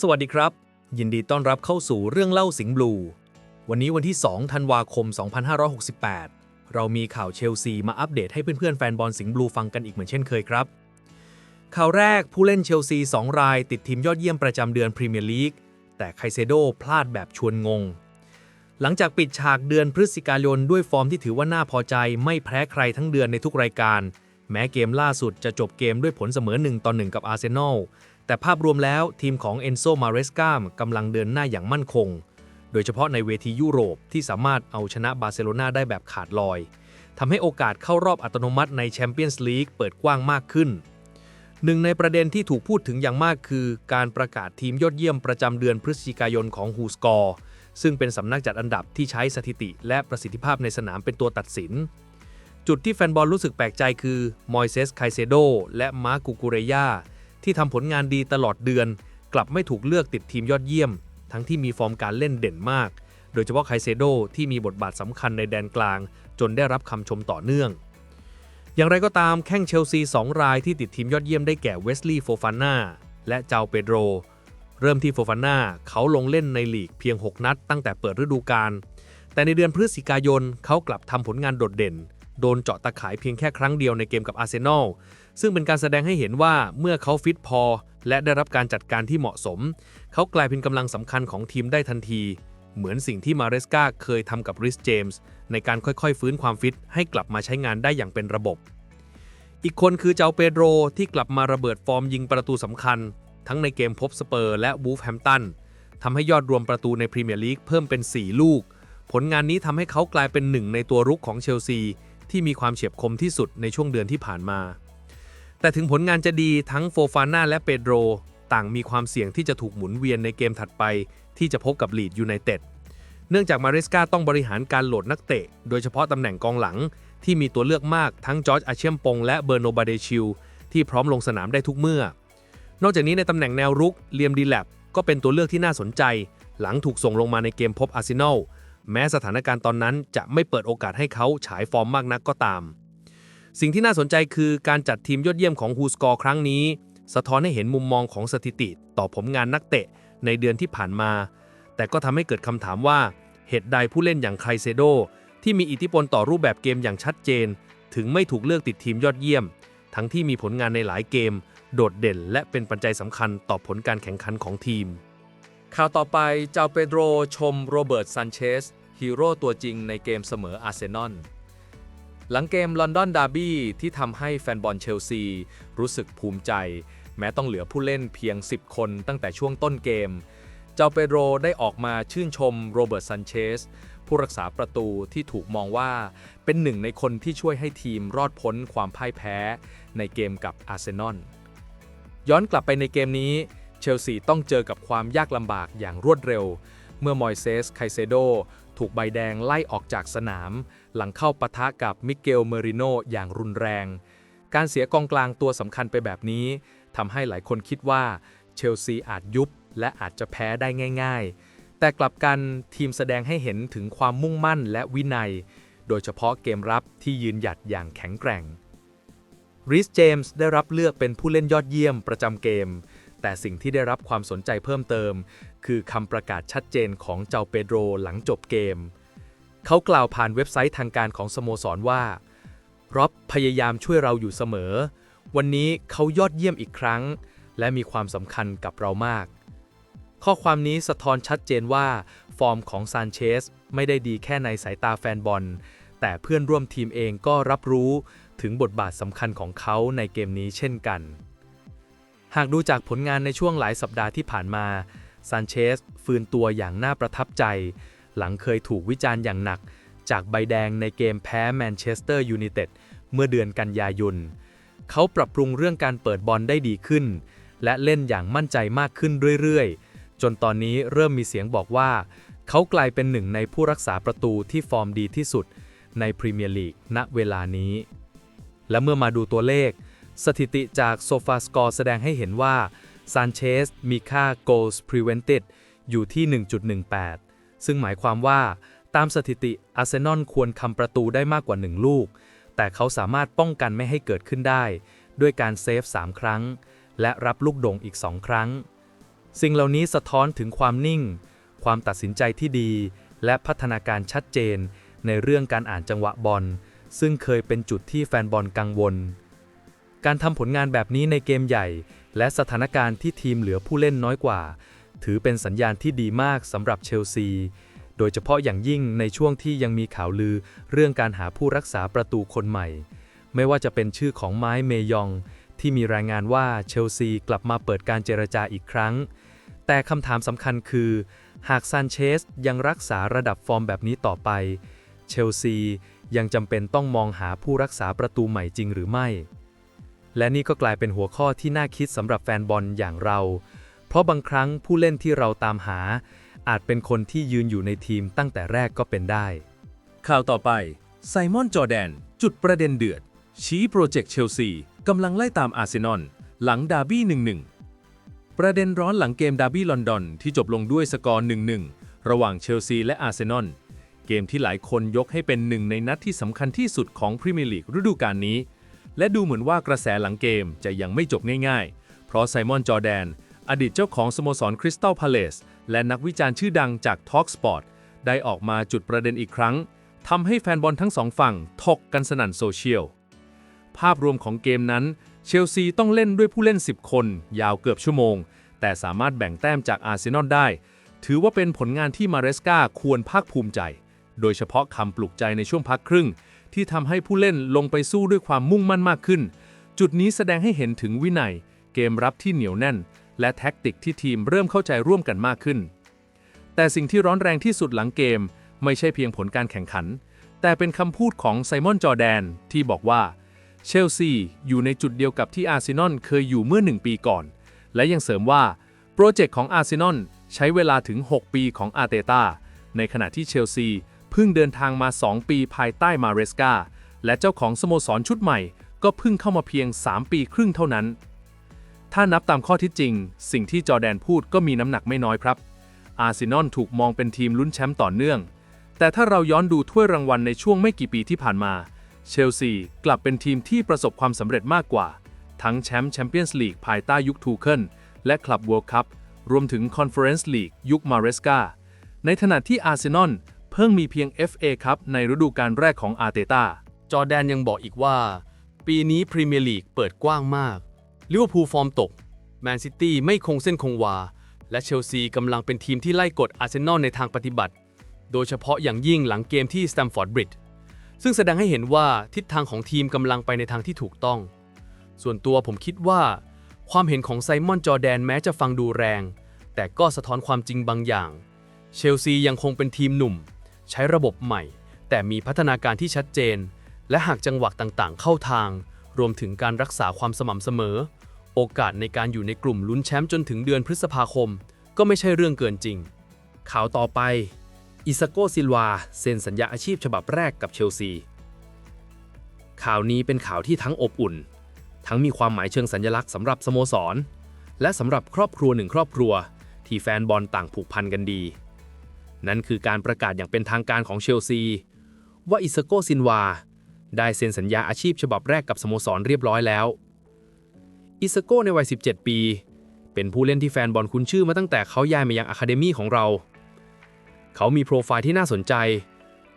สวัสดีครับ ยินดีต้อนรับเข้าสู่เรื่องเล่าสิงห์บลู วันนี้วันที่ 2 ธันวาคม 2568 เรามีข่าวเชลซีมาอัปเดตให้เพื่อนๆแฟนบอลสิงห์บลูฟังกันอีกเหมือนเช่นเคยครับ ข่าวแรกผู้เล่นเชลซี 2 รายติดทีมยอดเยี่ยมประจำเดือนพรีเมียร์ลีกแต่ไคเซโดพลาดแบบชวนงง หลังจากปิดฉากเดือนพฤศจิกายนด้วยฟอร์มที่ถือว่าน่าพอใจ ไม่แพ้ใครทั้งเดือนในทุกรายการ แม้เกมล่าสุดจะจบเกมด้วยผลเสมอ1ต่อ1กับอาร์เซนอล แต่ภาพรวมแล้วทีมของเอนโซมาเรสกามกำลังเดินหน้าอย่างมั่นคง โดยเฉพาะในเวทียุโรปที่สามารถเอาชนะบาร์เซโลนาได้แบบขาดลอยทำให้โอกาสเข้ารอบอัตโนมัติในแชมเปี้ยนส์ลีกเปิดกว้างมากขึ้นหนึ่งในประเด็นที่ถูกพูดถึงอย่างมากคือ การประกาศทีมยอดเยี่ยมประจำเดือนพฤศจิกายนของฮูสกอร์ซึ่งเป็นสำนักจัดอันดับที่ใช้สถิติและประสิทธิภาพในสนามเป็นตัวตัดสิน จุดที่แฟนบอลรู้สึกแปลกใจคือ มอยเซสไคเซโดและมาร์กูกูเรยา ที่ทำผลงานดีตลอดเดือน กลับไม่ถูกเลือกติดทีมยอดเยี่ยม ทั้งที่มีฟอร์มการเล่นเด่นมาก โดยเฉพาะไคเซโดที่มีบทบาทสำคัญในแดนกลาง จนได้รับคำชมต่อเนื่อง อย่างไรก็ตามแข้งเชลซี 2 รายที่ติดทีมยอดเยี่ยมได้แก่เวสลีย์โฟฟาน่าและเจ้าเปโดรเริ่มที่โฟฟาน่าเขาลงเล่นในลีกเพียง 6 นัด ตั้งแต่เปิดฤดูกาลแต่ในเดือนพฤศจิกายนเขากลับทำผลงานโดดเด่น โดนเจาะตะขายเพียงแค่ครั้งเดียวในเกมกับอาร์เซนอล ซึ่งเป็นการแสดงให้เห็นว่าเมื่อเขาฟิตพอ และได้รับการจัดการที่เหมาะสม เขากลายเป็นกำลังสำคัญของทีมได้ทันที เหมือนสิ่งที่มาเรสกาเคยทำกับริสเจมส์ในการค่อยๆ ฟื้นความฟิตให้กลับมาใช้งานได้อย่างเป็นระบบ อีกคนคือเจ้าเปโดรที่กลับมาระเบิดฟอร์มยิงประตูสำคัญ ทั้งในเกมพบสเปอร์และวูฟแฮมตันทำให้ยอดรวมประตูในพรีเมียร์ลีกเพิ่มเป็น 4 ลูก ผลงานนี้ทำให้เขากลายเป็นหนึ่งในตัวรุกของเชลซีที่มีความเฉียบคมที่สุดในช่วงเดือนที่ผ่านมา แต่ถึงผลงานจะดีทั้งโฟฟาน่าและเปโดรต่างมีความเสี่ยงที่จะถูกหมุนเวียนในเกมถัดไป ที่จะพบกับลีดยูไนเต็ดเนื่องจากมาริสกาต้องบริหารการโหลดนักเตะ โดยเฉพาะตำแหน่งกองหลัง ที่มีตัวเลือกมากทั้งจอร์จอาเชียมปงและเบอร์โนบาเดชิลที่พร้อมลงสนามได้ทุกเมื่อ นอกจากนี้ในตำแหน่งแนวรุกเลียมดีแลบก็เป็นตัวเลือกที่น่าสนใจ หลังถูกส่งลงมาในเกมพบอาร์เซนอลแม้สถานการณ์ตอนนั้นจะไม่เปิดโอกาสให้เขาฉายฟอร์มมากนักก็ตาม สิ่งที่น่าสนใจคือการจัดทีมยอดเยี่ยมของฮูสกอร์ครั้งนี้ สะท้อนให้เห็นมุมมองของสถิติต่อผลงานนักเตะในเดือนที่ผ่านมา แต่ก็ทำให้เกิดคำถามว่า เหตุใดผู้เล่นอย่างไคเซโด ที่มีอิทธิพลต่อรูปแบบเกมอย่างชัดเจน ถึงไม่ถูกเลือกติดทีมยอดเยี่ยม ทั้งที่มีผลงานในหลายเกม โดดเด่น และเป็นปัจจัยสำคัญต่อผลการแข่งขันของทีม ข่าวต่อไปเจ้าเปโดรชมโรเบิร์ตซันเชสฮีโร่ตัวจริงในเกมเสมออาร์เซนอล หลังเกมลอนดอนดาร์บี้ที่ทำให้แฟนบอลเชลซี รู้สึกภูมิใจ แม้ต้องเหลือผู้เล่นเพียง 10 คนตั้งแต่ช่วงต้นเกม เจ้าเปโดรได้ออกมาชื่นชมโรเบิร์ตซันเชสผู้รักษาประตูที่ถูกมองว่าเป็นหนึ่งในคนที่ช่วยให้ทีมรอดพ้นความพ่ายแพ้ ในเกมกับอาร์เซนอลย้อนกลับไปในเกมนี้ เชลซีต้องเจอกับความยากลำบากอย่างรวดเร็ว เมื่อมอยเซสไคเซโด ถูกใบแดงไล่ออกจากสนาม หลังเข้าปะทะกับมิเกลเมริโนอย่างรุนแรง การเสียกองกลางตัวสำคัญไปแบบนี้ทำให้หลายคนคิดว่าเชลซีอาจยุบและอาจจะแพ้ได้ง่าย ๆ แต่กลับกันทีมแสดงให้เห็นถึงความมุ่งมั่นและวินัย โดยเฉพาะเกมรับที่ยืนหยัดอย่างแข็งแกร่งริสเจมส์ได้รับเลือกเป็นผู้เล่นยอดเยี่ยมประจำเกม แต่สิ่งที่ได้รับความสนใจเพิ่มเติม คือคำประกาศชัดเจนของเจ้าเปโดรหลังจบเกม เขากล่าวผ่านเว็บไซต์ทางการของสโมสรว่าร็อบพยายามช่วยเราอยู่เสมอ วันนี้เขายอดเยี่ยมอีกครั้ง และมีความสำคัญกับเรามาก ข้อความนี้สะท้อนชัดเจนว่า ฟอร์มของซานเชสไม่ได้ดีแค่ในสายตาแฟนบอล แต่เพื่อนร่วมทีมเองก็รับรู้ถึงบทบาทสำคัญของเขาในเกมนี้เช่นกัน หากดูจากผลงานในช่วงหลายสัปดาห์ที่ผ่านมาซานเชสฟื้นตัวอย่างน่าประทับใจ หลังเคยถูกวิจารณ์อย่างหนัก จากใบแดงในเกมแพ้แมนเชสเตอร์ยูไนเต็ดเมื่อเดือนกันยายน เขาปรับปรุงเรื่องการเปิดบอลได้ดีขึ้น และเล่นอย่างมั่นใจมากขึ้นเรื่อยๆ จนตอนนี้เริ่มมีเสียงบอกว่า เขากลายเป็นหนึ่งในผู้รักษาประตูที่ฟอร์มดีที่สุด ในพรีเมียร์ลีกณเวลานี้ และเมื่อมาดูตัวเลข สถิติจากโซฟาสกอร์แสดงให้เห็นว่าซานเชสมีค่า goals prevented อยู่ที่ 1.18 ซึ่งหมายความว่าตามสถิติอาร์เซนอลควรทำประตูได้มากกว่า 1 ลูก แต่เขาสามารถป้องกันไม่ให้เกิดขึ้นได้ ด้วยการเซฟ 3 ครั้ง และรับลูกโด่งอีก 2 ครั้ง สิ่งเหล่านี้สะท้อนถึงความนิ่ง ความตัดสินใจที่ดี และพัฒนาการชัดเจนในเรื่องการอ่านจังหวะบอล ซึ่งเคยเป็นจุดที่แฟนบอลกังวล การทำผลงานแบบนี้ในเกมใหญ่ และสถานการณ์ที่ทีมเหลือผู้เล่นน้อยกว่า ถือเป็นสัญญาณที่ดีมากสำหรับเชลซี โดยเฉพาะอย่างยิ่งในช่วงที่ยังมีข่าวลือเรื่องการหาผู้รักษาประตูคนใหม่ ไม่ว่าจะเป็นชื่อของไม้เมยอง ที่มีรายงานว่าเชลซีกลับมาเปิดการเจรจาอีกครั้ง แต่คำถามสำคัญคือ หากซานเชสยังรักษาระดับฟอร์มแบบนี้ต่อไป เชลซียังจำเป็นต้องมองหาผู้รักษาประตูใหม่จริงหรือไม่ และนี่ก็กลายเป็นหัวข้อที่น่าคิดสำหรับแฟนบอลอย่างเรา เพราะบางครั้งผู้เล่นที่เราตามหา อาจเป็นคนที่ยืนอยู่ในทีมตั้งแต่แรกก็เป็นได้ ข่าวต่อไป ไซมอนจอแดน จุดประเด็นเดือด ชี้โปรเจกต์เชลซีกำลังไล่ตามอาร์เซนอลหลังดาร์บี้1-1 ประเด็นร้อนหลังเกมดาร์บี้ลอนดอนที่จบลงด้วยสกอร์ 1-1 ระหว่างเชลซีและอาร์เซนอลเกมที่หลายคนยกให้เป็นหนึ่งในนัดที่สำคัญที่สุดของพรีเมียร์ลีกฤดูกาลนี้ และดูเหมือนว่ากระแสหลังเกมจะยังไม่จบง่ายๆ เพราะไซมอนจอแดน อดีตเจ้าของสโมสรคริสตัลพาเลสและนักวิจารณ์ชื่อดังจาก Talk Sport ได้ออกมาจุดประเด็นอีกครั้งทำให้แฟนบอลทั้งสองฝั่งถกกันสนั่นโซเชียล ภาพรวมของเกมนั้น เชลซีต้องเล่นด้วยผู้เล่น 10 คน ยาวเกือบชั่วโมง แต่สามารถแบ่งแต้มจากอาร์เซนอลได้ ถือว่าเป็นผลงานที่มาเรสกาควรภาคภูมิใจ โดยเฉพาะคำปลุกใจในช่วงพักครึ่ง ที่ทำให้ผู้เล่นลงไปสู้ด้วยความมุ่งมั่นมากขึ้น จุดนี้แสดงให้เห็นถึงวินัย เกมรับที่เหนียวแน่น และแท็กติกที่ทีมเริ่มเข้าใจร่วมกันมากขึ้น แต่สิ่งที่ร้อนแรงที่สุดหลังเกม ไม่ใช่เพียงผลการแข่งขัน แต่เป็นคำพูดของไซมอนจอแดนที่บอกว่าเชลซีอยู่ในจุดเดียวกับที่อาร์เซนอลเคยอยู่เมื่อ1ปีก่อน และยังเสริมว่าโปรเจกต์ของอาร์เซนอลใช้เวลาถึง 6 ปีของอาร์เตตาในขณะที่เชลซี เพิ่งเดินทางมา 2 ปีภายใต้มาเรสกาและเจ้าของสโมสรชุดใหม่ ก็เพิ่งเข้ามาเพียง 3 ปีครึ่งเท่านั้น ถ้านับตามข้อที่จริง สิ่งที่จอแดนพูดก็มีน้ำหนักไม่น้อยครับ อาร์เซนอลถูกมองเป็นทีมลุ้นแชมป์ต่อเนื่อง แต่ถ้าเราย้อนดูถ้วยรางวัลในช่วงไม่กี่ปีที่ผ่านมา เชลซีกลับเป็นทีมที่ประสบความสำเร็จมากกว่า ทั้งแชมป์แชมเปี้ยนส์ลีกภายใต้ยุคทูเคิลและคลับ World Cup รวมถึงคอนเฟอเรนซ์ลีกยุคมาเรสกาในขณะที่อาร์เซนอล เพิ่งมีเพียง FA ครับในฤดูกาลแรกของอาร์เตต้า จอแดนยังบอกอีกว่า ปีนี้พรีเมียร์ลีกเปิดกว้างมากลิเวอร์พูลฟอร์มตก แมนซิตี้ไม่คงเส้นคงวา และเชลซีกำลังเป็นทีมที่ไล่กดอาร์เซนอลในทางปฏิบัติ โดยเฉพาะอย่างยิ่งหลังเกมที่สแตมฟอร์ดบริดจ์ซึ่งแสดงให้เห็นว่าทิศทางของทีมกำลังไปในทางที่ถูกต้อง ส่วนตัวผมคิดว่า ความเห็นของไซมอนจอแดนแม้จะฟังดูแรง แต่ก็สะท้อนความจริงบางอย่าง เชลซียังคงเป็นทีมหนุ่ม ใช้ระบบใหม่ แต่มีพัฒนาการที่ชัดเจน และหากจังหวะต่างๆ เข้าทาง รวมถึงการรักษาความสม่ำเสมอ โอกาสในการอยู่ในกลุ่มลุ้นแชมป์จนถึงเดือนพฤษภาคม ก็ไม่ใช่เรื่องเกินจริง ข่าวต่อไป อิซาโกซิลวาเซ็นสัญญาอาชีพฉบับแรกกับเชลซี ข่าวนี้เป็นข่าวที่ทั้งอบอุ่น ทั้งมีความหมายเชิงสัญลักษณ์สำหรับสโมสร และสำหรับครอบครัวหนึ่งครอบครัว ที่แฟนบอลต่างผูกพันกันดี นั่นคือการประกาศอย่างเป็นทางการของเชลซี ว่าอิซาโกซินวา ได้เซ็นสัญญาอาชีพฉบับแรกกับสโมสรเรียบร้อยแล้ว อิซาโกในวัย 17 ปี เป็นผู้เล่นที่แฟนบอลคุ้นชื่อมาตั้งแต่เขาย้ายมายังอะคาเดมี่ของเรา เขามีโปรไฟล์ที่น่าสนใจ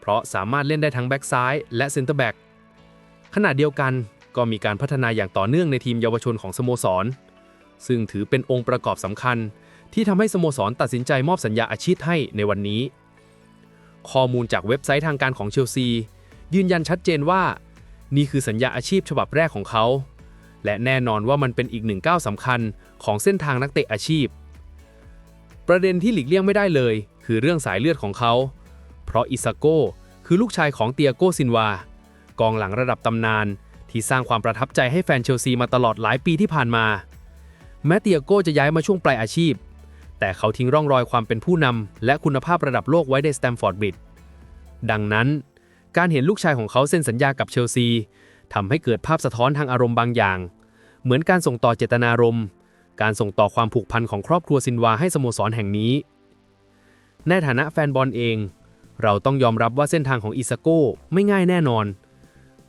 เพราะสามารถเล่นได้ทั้งแบ็กซ้ายและเซนเตอร์แบ็กขณะเดียวกันก็มีการพัฒนาอย่างต่อเนื่องในทีมเยาวชนของสโมสร ซึ่งถือเป็นองค์ประกอบสำคัญ ที่ทำให้สโมสรตัดสินใจมอบสัญญาอาชีพให้ในวันนี้ ข้อมูลจากเว็บไซต์ทางการของเชลซี ยืนยันชัดเจนว่า นี่คือสัญญาอาชีพฉบับแรกของเขา และแน่นอนว่ามันเป็นอีกหนึ่งก้าวสำคัญของเส้นทางนักเตะอาชีพ ประเด็นที่หลีกเลี่ยงไม่ได้เลย คือเรื่องสายเลือดของเขา เพราะอิซาโกคือลูกชายของเตียโกซินวากองหลังระดับตำนานที่สร้างความประทับใจให้แฟนเชลซีมาตลอดหลายปีที่ผ่านมา แม้เตียโก้จะย้ายมาช่วงปลายอาชีพ แต่เขาทิ้งร่องรอยความเป็นผู้นำและคุณภาพระดับโลกไว้ในสแตมฟอร์ดบริดจ์ดังนั้น การเห็นลูกชายของเขาเซ็นสัญญากับเชลซีทำให้เกิดภาพสะท้อนทางอารมณ์บางอย่าง เหมือนการส่งต่อเจตนารมณ์ การส่งต่อความผูกพันของครอบครัวซินวาให้สโมสรแห่งนี้ ในฐานะแฟนบอลเอง เราต้องยอมรับว่าเส้นทางของอิซาโก้ไม่ง่ายแน่นอน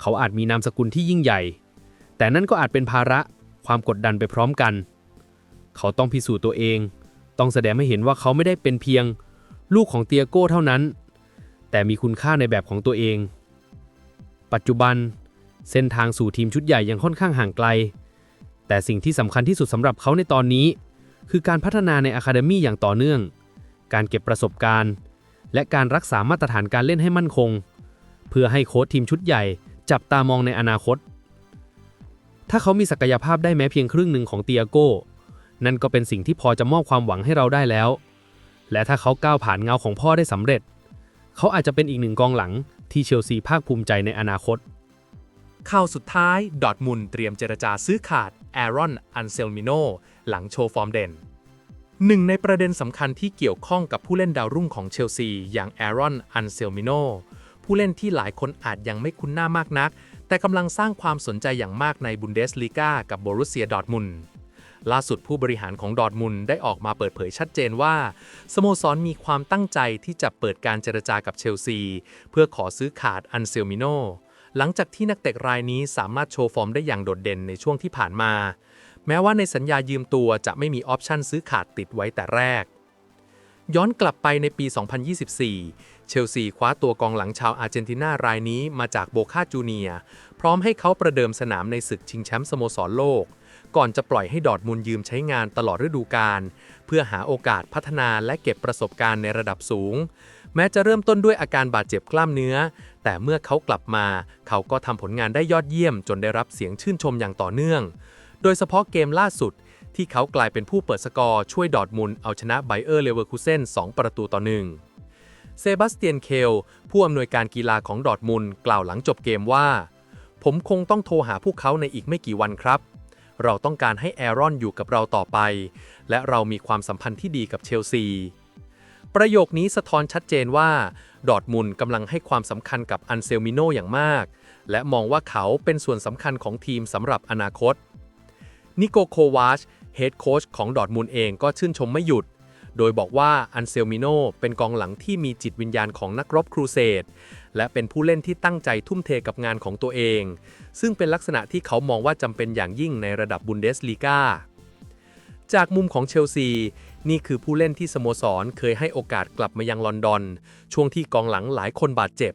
เขาอาจมีนามสกุลที่ยิ่งใหญ่ แต่นั่นก็อาจเป็นภาระความกดดันไปพร้อมกัน เขาต้องพิสูจน์ตัวเอง ต้องแสดงให้เห็นว่าเขาไม่ได้เป็นเพียงลูกของเตียโก้เท่านั้น แต่มีคุณค่าในแบบของตัวเอง ปัจจุบันเส้นทางสู่ทีมชุดใหญ่ยังค่อนข้างห่างไกล แต่สิ่งที่สำคัญที่สุดสำหรับเขาในตอนนี้ คือการพัฒนาในอะคาเดมี่อย่างต่อเนื่อง การเก็บประสบการณ์ และการรักษามาตรฐานการเล่นให้มั่นคง เพื่อให้โค้ชทีมชุดใหญ่จับตามองในอนาคต ถ้าเขามีศักยภาพได้แม้เพียงครึ่งหนึ่งของเตียโก้ นั่นก็เป็นสิ่งที่พอจะมอบความหวังให้เราได้แล้ว และถ้าเขาก้าวผ่านเงาของพ่อได้สำเร็จ เขาอาจจะเป็นอีกหนึ่งกองหลังที่เชลซีภาคภูมิใจในอนาคตข่าวสุดท้าย ดอร์ทมุนเตรียมเจรจาซื้อขาดแอรอน อันเซลมิโน หลังโชว์ฟอร์มเด่น หนึ่งในประเด็นสำคัญที่เกี่ยวข้องกับผู้เล่นดาวรุ่งของเชลซี อย่างแอรอน อันเซลมิโน ผู้เล่นที่หลายคนอาจยังไม่คุ้นหน้ามากนัก แต่กำลังสร้างความสนใจอย่างมากในบุนเดสลีกากับโบรุสเซียดอร์ทมุน ล่าสุดผู้บริหารของดอร์ทมุนได้ออกมาเปิดเผยชัดเจนว่า สโมสรมีความตั้งใจที่จะเปิดการเจรจากับเชลซี เพื่อขอซื้อขาดอันเซลมิโนหลังจากที่นักเตะรายนี้สามารถโชว์ฟอร์มได้อย่างโดดเด่นในช่วงที่ผ่านมา แม้ว่าในสัญญายืมตัวจะไม่มีออปชันซื้อขาดติดไว้แต่แรก ย้อนกลับไปในปี 2024 เชลซีคว้าตัวกองหลังชาวอาร์เจนตินารายนี้มาจากโบคาจูเนีย พร้อมให้เขาประเดิมสนามในศึกชิงแชมป์สโมสรโลก ก่อนจะปล่อยให้ดอร์ทมุนด์ยืมใช้งานตลอดฤดูกาลเพื่อหาโอกาสพัฒนาและเก็บประสบการณ์ในระดับสูง แม้จะเริ่มต้นด้วยอาการบาดเจ็บกล้ามเนื้อ แต่เมื่อเขากลับมา เขาก็ทำผลงานได้ยอดเยี่ยมจนได้รับเสียงชื่นชมอย่างต่อเนื่อง โดยเฉพาะเกมล่าสุด ที่เขากลายเป็นผู้เปิดสกอร์ช่วยดอร์ทมุนเอาชนะไบเออร์เลเวอร์คูเซน2ประตูต่อหนึ่งเซบาสเตียนเคล ผู้อำนวยการกีฬาของดอร์ทมุนกล่าวหลังจบเกมว่า ผมคงต้องโทรหาพวกเขาในอีกไม่กี่วันครับ เราต้องการให้แอรอนอยู่กับเราต่อไป และเรามีความสัมพันธ์ที่ดีกับเชลซี ประโยคนี้สะท้อนชัดเจนว่า ดอดมุนกำลังให้ความสำคัญกับอันเซลมิโนอย่างมาก และมองว่าเขาเป็นส่วนสำคัญของทีมสำหรับอนาคต นิโกโควาชเฮดโค้ชของดอดมุนเองก็ชื่นชมไม่หยุด โดยบอกว่าอันเซลมิโนเป็นกองหลังที่มีจิตวิญญาณของนักรบครูเสดและเป็นผู้เล่นที่ตั้งใจทุ่มเทกับงานของตัวเอง ซึ่งเป็นลักษณะที่เขามองว่าจำเป็นอย่างยิ่งในระดับบุนเดสลีกาจากมุมของเชลซี นี่คือผู้เล่นที่สโมสรเคยให้โอกาสกลับมายังลอนดอน ช่วงที่กองหลังหลายคนบาดเจ็บ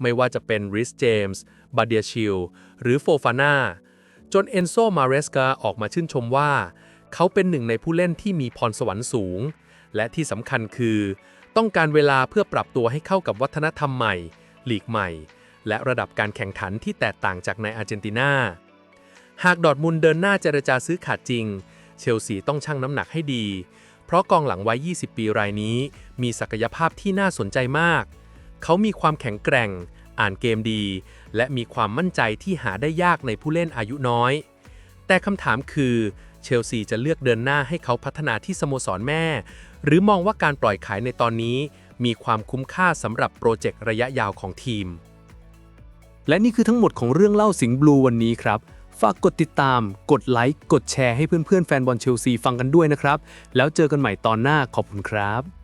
ไม่ว่าจะเป็นริสเจมส์บาเดียชิลหรือโฟฟาน่าจนเอนโซมาเรสกาออกมาชื่นชมว่า เขาเป็นหนึ่งในผู้เล่นที่มีพรสวรรค์สูง และที่สำคัญคือ ต้องการเวลาเพื่อปรับตัวให้เข้ากับวัฒนธรรมใหม่ หลีกใหม่ และระดับการแข่งขันที่แตกต่างจากในอาร์เจนตินา หากดอร์ทมุนเดินหน้าเจรจาซื้อขาดจริง เชลซีต้องชั่งน้ำหนักให้ดี เพราะกองหลังวัย 20 ปีรายนี้ มีศักยภาพที่น่าสนใจมาก เขามีความแข็งแกร่ง อ่านเกมดี และมีความมั่นใจที่หาได้ยากในผู้เล่นอายุน้อย แต่คำถามคือ เชลซีจะเลือกเดินหน้าให้เขาพัฒนาที่สโมสรแม่ หรือมองว่าการปล่อยขายในตอนนี้ มีความคุ้มค่าสำหรับโปรเจกต์ระยะยาวของทีม และนี่คือทั้งหมดของเรื่องเล่าสิงห์บลูวันนี้ครับ ฝากกดติดตาม กดไลค์ กดแชร์ให้เพื่อนๆแฟนบอลเชลซีฟังกันด้วยนะครับ แล้วเจอกันใหม่ตอนหน้าขอบคุณครับ